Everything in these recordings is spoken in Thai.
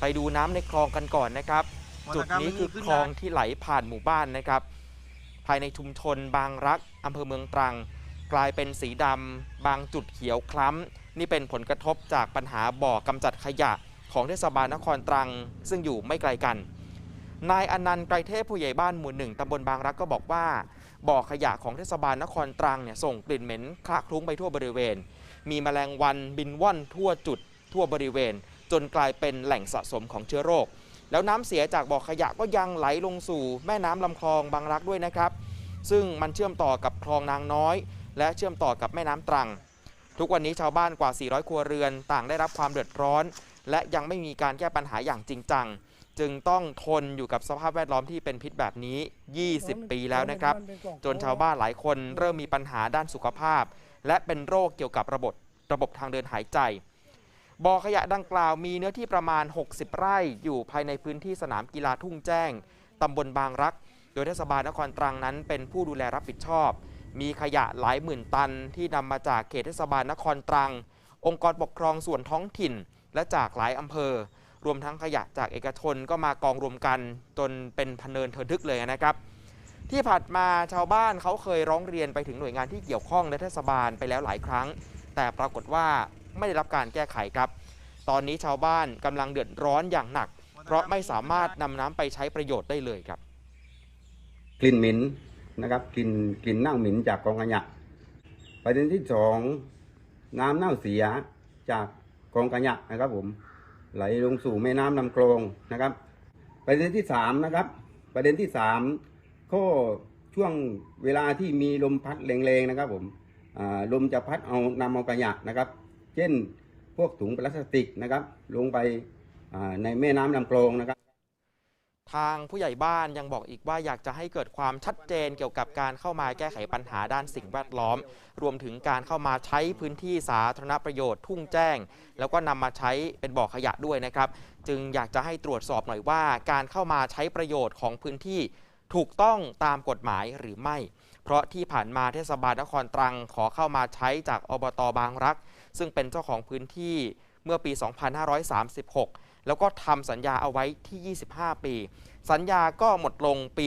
ไปดูน้ำในคลองกันก่อนนะครับ จุดนี้คือคลองที่ไหลผ่านหมู่บ้านนะครับ ภายในชุมชนบางรักอำเภอเมืองตรัง กลายเป็นสีดำบางจุดเขียวคล้ำนี่เป็นผลกระทบจากปัญหาบ่อกำจัดขยะของเทศบาลนครตรัง ซึ่งอยู่ไม่ไกลกัน นายอนันต์ไกรเทพผู้ใหญ่บ้านหมู่หนึ่งตำบลบางรักก็บอกว่าบ่อขยะของเทศบาลนครตรังเนี่ยส่งกลิ่นเหม็นคละคลุ้งไปทั่วบริเวณ มีแมลงวันบินว่อนทั่วจุดทั่วบริเวณ จนกลายเป็นแหล่งสะสมของเชื้อโรค แล้วน้ำเสียจากบ่อขยะก็ยังไหลลงสู่แม่น้ำลำคลองบางรักด้วยนะครับ ซึ่งมันเชื่อมต่อกับคลองนางน้อย และเชื่อมต่อกับแม่น้ำตรัง ทุกวันนี้ชาวบ้านกว่า 400 ครัวเรือนต่างได้รับความเดือดร้อน และยังไม่มีการแก้ปัญหาอย่างจริงจังจึงต้องทนอยู่กับสภาพแวดล้อมที่เป็นพิษแบบนี้ 20 ปีแล้วนะครับ จนชาวบ้านหลายคนเริ่มมีปัญหาด้านสุขภาพ และเป็นโรคเกี่ยวกับระบบระบบทางเดินหายใจ บ่อขยะดังกล่าวมีเนื้อที่ประมาณ 60 ไร่ อยู่ภายในพื้นที่สนามกีฬาทุ่งแจ้ง ตำบลบางรัก โดยเทศบาลนครตรังนั้นเป็นผู้ดูแลรับผิดชอบ มีขยะหลายหมื่นตันที่นำมาจากเขตเทศบาลนครตรัง องค์กรปกครองส่วนท้องถิ่น และจากหลายอำเภอ รวมทั้งขยะจากเอกชนก็มากองรวมกัน จนเป็นพเนินเทินทึกเลยนะครับ ที่ผ่านมาชาวบ้านเขาเคยร้องเรียนไปถึงหน่วยงานที่เกี่ยวข้องในเทศบาลไปแล้วหลายครั้ง แต่ปรากฏว่า ไม่ได้รับการแก้ไขครับ ตอนนี้ชาวบ้านกำลังเดือดร้อนอย่างหนัก เพราะไม่สามารถนำน้ำไปใช้ประโยชน์ได้เลยครับ กลิ่นเหม็นนะครับกลิ่นกลิ่นเน่าเหม็นจากกองขยะประเด็นที่สองน้ำเน่าเสียจากกองขยะนะครับผมไหลลงสู่แม่น้ำลำคลองนะครับ ประเด็นที่สามนะครับ ประเด็นที่สามก็ช่วงเวลาที่มีลมพัดแรงๆนะครับผมลมจะพัดเอานำเอาขยะนะครับ เช่น พวกถุงพลาสติกนะครับ ลงไปในแม่น้ำลำคลองนะครับ ทางผู้ใหญ่บ้านยังบอกอีกว่าอยากจะให้เกิดความชัดเจนเกี่ยวกับการเข้ามาแก้ไขปัญหาด้านสิ่งแวดล้อม รวมถึงการเข้ามาใช้พื้นที่สาธารณประโยชน์ทุ่งแจ้ง แล้วก็นำมาใช้เป็นบ่อขยะด้วยนะครับ จึงอยากจะให้ตรวจสอบหน่อยว่า การเข้ามาใช้ประโยชน์ของพื้นที่ ถูกต้องตามกฎหมายหรือไม่ เพราะที่ผ่านมาเทศบาลนครตรังขอเข้ามาใช้จากอบตบางรัก ซึ่งเป็นเจ้าของพื้นที่เมื่อปี 2536 แล้วก็ทำสัญญาเอาไว้ที่ 25 ปี สัญญาก็หมดลงปี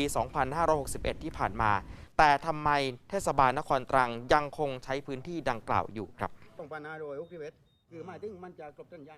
2561 ที่ผ่านมา แต่ทำไมเทศบาลนครตรังยังคงใช้พื้นที่ดังกล่าวอยู่ครับต้องปัญหาโดยอุกิเวตคือหมายถึงมันจะกลบต้นยา